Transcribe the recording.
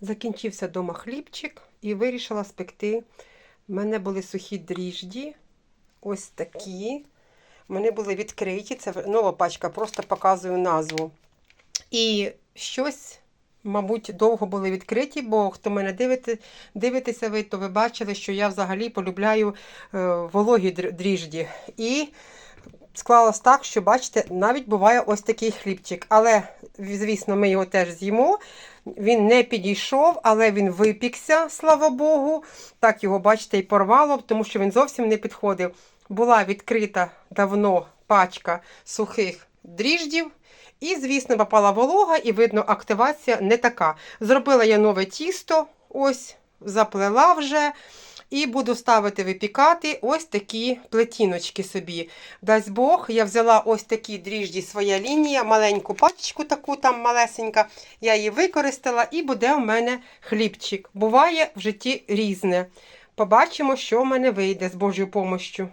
Закінчився дома хлібчик і вирішила спекти. У мене були сухі дріжджі, ось такі. Вони були відкриті. Це нова пачка, просто показую назву. І щось, мабуть, довго були відкриті, бо хто мене дивите, дивитеся ви, то ви бачили, що я взагалі полюбляю е, вологі дрі- дріжджі. І склалось так, що, бачите, навіть буває ось такий хлібчик. Але, звісно, ми його теж з'їмо. Він не підійшов, але він випікся, слава Богу. Так його, бачите, і порвало, тому що він зовсім не підходив. Була відкрита давно пачка сухих дріждів. І, звісно, попала волога, і видно, активація не така. Зробила я нове тісто, ось, заплела вже. І буду ставити випікати ось такі плетіночки собі. Дасть Бог, я взяла ось такі дріжджі своя лінія, маленьку пачечку таку там малесенька. Я її використала і буде у мене хлібчик. Буває в житті різне. Побачимо, що в мене вийде з Божою помощю.